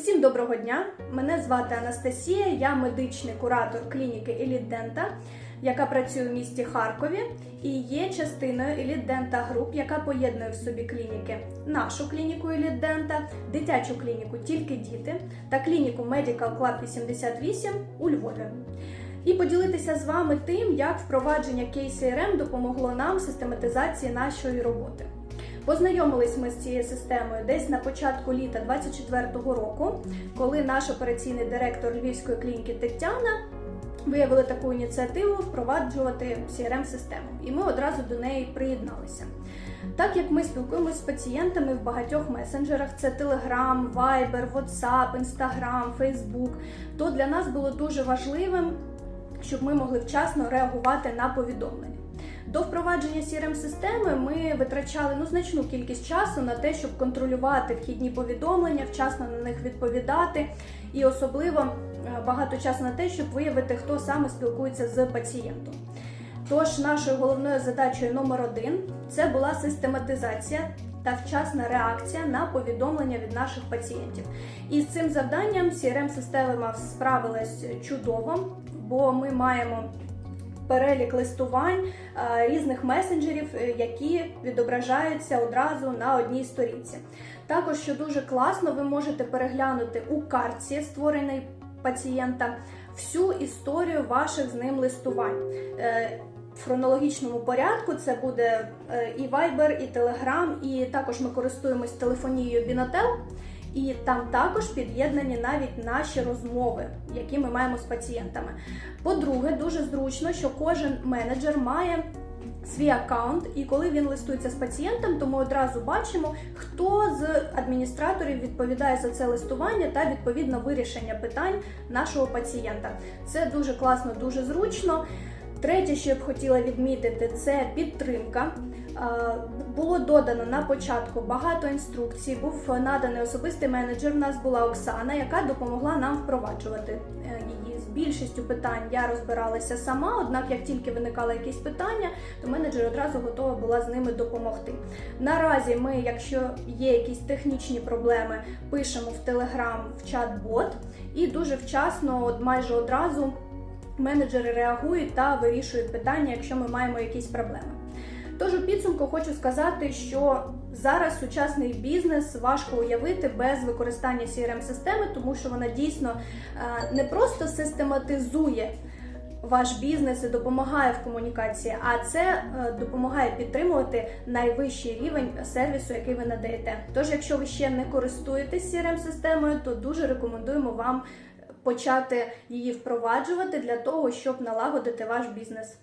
Усім доброго дня! Мене звати Анастасія, я медичний куратор клініки Еліт Дента, яка працює в місті Харкові і є частиною Еліт Дента Груп, яка поєднує в собі клініки нашу клініку Еліт Дента, дитячу клініку Тільки діти та клініку Medical Club 88 у Львові. І поділитися з вами тим, як впровадження KCRM допомогло нам в систематизації нашої роботи. Познайомились ми з цією системою десь на початку літа 24-го року, коли наш операційний директор Львівської клініки Тетяна виявили таку ініціативу впроваджувати crm систему і ми одразу до неї приєдналися. Так як ми спілкуємося з пацієнтами в багатьох месенджерах: це Telegram, Viber, WhatsApp, Instagram, Facebook, то для нас було дуже важливим, щоб ми могли вчасно реагувати на повідомлення. До впровадження crm системи ми витрачали ну, значну кількість часу на те, щоб контролювати вхідні повідомлення, вчасно на них відповідати, і особливо е, багато часу на те, щоб виявити, хто саме спілкується з пацієнтом. Тож нашою головною задачею номер один це була систематизація та вчасна реакція на повідомлення від наших пацієнтів. І з цим завданням crm система справилась чудово, бо ми маємо перелік листувань е, різних месенджерів, е, які відображаються одразу на одній сторінці. Також, що дуже класно, ви можете переглянути у картці, створений пацієнта, всю історію ваших з ним листувань. Е, В хронологічному порядку це буде і Viber, і Telegram, і також ми користуємось телефонією Binatel. І там також під'єднані навіть наші розмови, які ми маємо з пацієнтами. По-друге, дуже зручно, що кожен менеджер має свій аккаунт, і коли він листується з пацієнтом, то ми одразу бачимо, хто з адміністраторів відповідає за це листування та відповідно вирішення питань нашого пацієнта. Це дуже класно, дуже зручно. Третє, що я б хотіла відмітити, це підтримка. Було додано на початку багато інструкцій. Був наданий особистий менеджер. У нас була Оксана, яка допомогла нам впроваджувати е, її. З більшістю питань я розбиралася сама. Однак, як тільки виникали якісь питання, то менеджер одразу готова була з ними допомогти. Наразі ми, якщо є якісь технічні проблеми, пишемо в Telegram в чат-бот і дуже вчасно, от майже одразу. Менеджери реагують та вирішують питання, якщо ми маємо якісь проблеми. Тож у підсумку хочу сказати, що зараз сучасний бізнес важко уявити без використання crm системи тому що вона дійсно не просто систематизує ваш бізнес і допомагає в комунікації, а це допомагає підтримувати найвищий рівень сервісу, який ви надаєте. Тож, якщо ви ще не користуєтесь crm системою то дуже рекомендуємо вам почати її впроваджувати для того, щоб налагодити ваш бізнес.